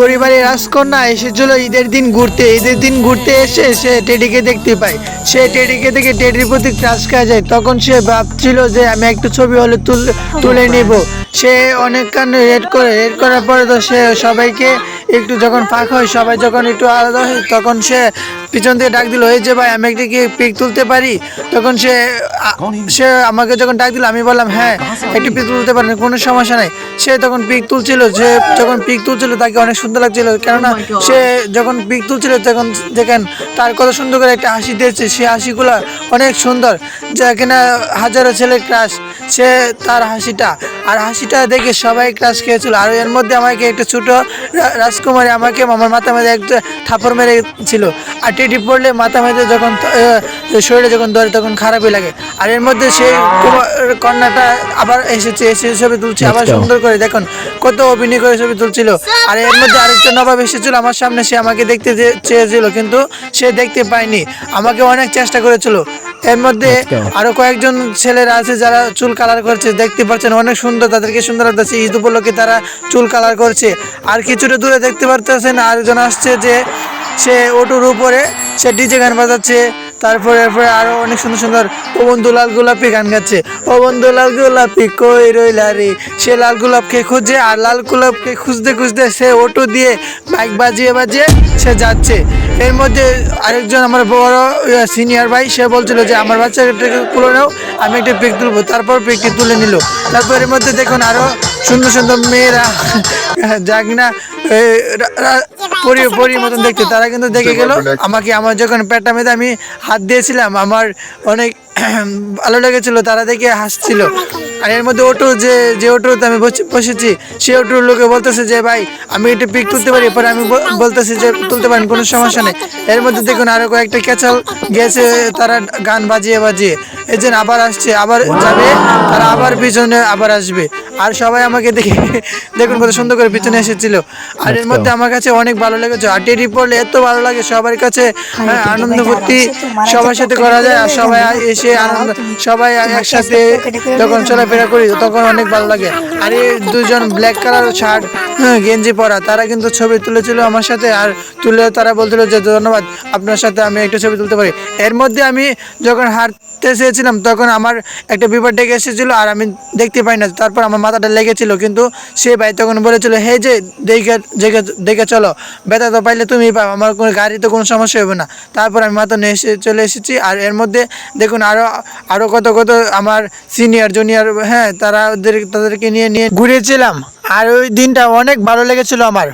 পরিবারের রাজকন্যা এসেছিল ঈদের দিন ঘুরতে। ঈদের দিন ঘুরতে এসে সে টেডিকে দেখতে পায়। সে টেডিকে দেখে টেডির প্রতি ক্রাস খাওয়া যায়। তখন সে ভাবছিল যে আমি একটা ছবি হলে তুল তুলে নেব। সে অনেকক্ষণ রেড করে রেড করার পরে তো সে সবাইকে একটু যখন ফাঁক হয় সবাই যখন একটু আলাদা হয় তখন সে পিছন থেকে ডাক দিল এই যে ভাই আমি একটা কি পিক তুলতে পারি? তখন সে সে আমাকে যখন ডাক দিল আমি বললাম হ্যাঁ একটি পিক তুলতে পারেন কোনো সমস্যা নাই। সে তখন পিক তুলছিল সে যখন পিক তুলছিল তাকে অনেক সুন্দর লাগছিল কেননা সে যখন পিক তুলছিল তখন দেখেন তার কত সুন্দর করে একটা হাসি দিয়েছে সে হাসিগুলো অনেক সুন্দর যা কিনা হাজারো ছেলের ক্রাশ সে তার হাসিটা আর হাসিটা দেখে সবাই ক্রাশ খেয়েছিল। আর এর মধ্যে আমাকে একটা ছোট রাজকুমারী আমাকে আমার মাথা মেরে একটা থাপড় মেরেছিল। আর টেটি পড়লে মাথা মেরে যখন শরীরে যখন ধরে তখন খারাপই লাগে। আর এর মধ্যে সেই কন্যাটা আবার এসেছে এসে ছবি তুলছে আবার সুন্দর করে দেখুন কত অভিনয় করে ছবি তুলছিল। আর এর মধ্যে আরেকটা নবাব এসেছিল আমার সামনে সে আমাকে দেখতে চেয়েছিল কিন্তু সে দেখতে পায়নি। আমাকে অনেক চেষ্টা করেছিল। এর মধ্যে আরও কয়েকজন ছেলেরা আছে যারা চুল কালার করছে দেখতে পাচ্ছেন অনেক সুন্দর তাদেরকে সুন্দর লাগতেছে। ঈদ উপলক্ষে তারা চুল কালার করছে। আর কিছুটা দূরে দেখতে পারতেছেন আরেকজন আসছে যে সে অটোর উপরে সে ডিজে গান বাজাচ্ছে। তারপরে এরপরে আরও অনেক সুন্দর সুন্দর ও বন্ধু লাল গোলাপি গান গাচ্ছে। ও বন্ধু লাল গোলাপি কই রইলা রে? সে লাল গোলাপকে খুঁজে আর লাল গোলাপকে খুঁজতে খুঁজতে সে অটো দিয়ে বাইক বাজিয়ে বাজিয়ে সে যাচ্ছে। এর মধ্যে আরেকজন আমার বড় সিনিয়র ভাই, সে বলছিল যে, আমার বাচ্চাটাকে তুলে নাও, আমি একটা পিক তুলবো। তারপর পিকটি তুলে নিল। তারপর এর মধ্যে দেখুন আরও সুন্দর সুন্দর মেয়েরা যাক না পরি পরির মতন দেখতে তারা কিন্তু দেখে গেল আমাকে আমার যখন পেটটা মেয়েতে আমি হাত দিয়েছিলাম আমার অনেক ভালো লেগেছিল তারা দেখে হাসছিল। আর এর মধ্যে অটো যে যে অটোতে আমি বসে- বসেছি সেই অটোর লোকে বলতেছে যে ভাই আমি একটু পিক তুলতে পারি। পরে আমি বলতেছি যে তুলতে পারেন কোনো সমস্যা নেই। এর মধ্যে দেখুন আরও কয়েকটা ক্যাচাল গেছে তারা গান বাজিয়ে বাজিয়ে। এই আবার আসছে আবার যাবে তারা আবার পিছনে আবার আসবে। আর সবাই আমাকে দেখে দেখুন কত সুন্দর করে পিছনে এসেছিল। আর এর মধ্যে আমার কাছে অনেক ভালো লেগেছে। আর টেডি পড়লে এত ভালো লাগে সবার কাছে হ্যাঁ, আনন্দ ফুর্তি সবার সাথে করা যায় আর সবাই এসে আনন্দ সবাই একসাথে যখন চলাফেরা করি তখন অনেক ভালো লাগে। আর এই দুজন ব্ল্যাক কালার শার্ট গেঞ্জি পরা তারা কিন্তু ছবি তুলেছিল আমার সাথে আর তুলে তারা বলছিল যে ধন্যবাদ আপনার সাথে আমি একটা ছবি তুলতে পারি। এর মধ্যে আমি যখন হাঁটতে চেয়েছিলাম তখন আমার একটা বিপদ ডেকে এসেছিল আর আমি দেখতে পাই না। তারপর আমার মাথাটা লেগেছিল, কিন্তু সে ভাই তখন বলেছিল, হে যে, দেখে দেখে চলো। ব্যথা তো পাইলে তুমি পাও, আমার কোনো গাড়িতে কোনো সমস্যা হবে না। তারপর আমি মাথা নিয়ে এসে চলে এসেছি, আর এর মধ্যে দেখুন আরও আরও কত কত আমার সিনিয়র জুনিয়র হ্যাঁ তারা তাদেরকে নিয়ে নিয়ে ঘুরেছিলাম। আর ওই দিনটা অনেক ভালো লেগেছিল আমার।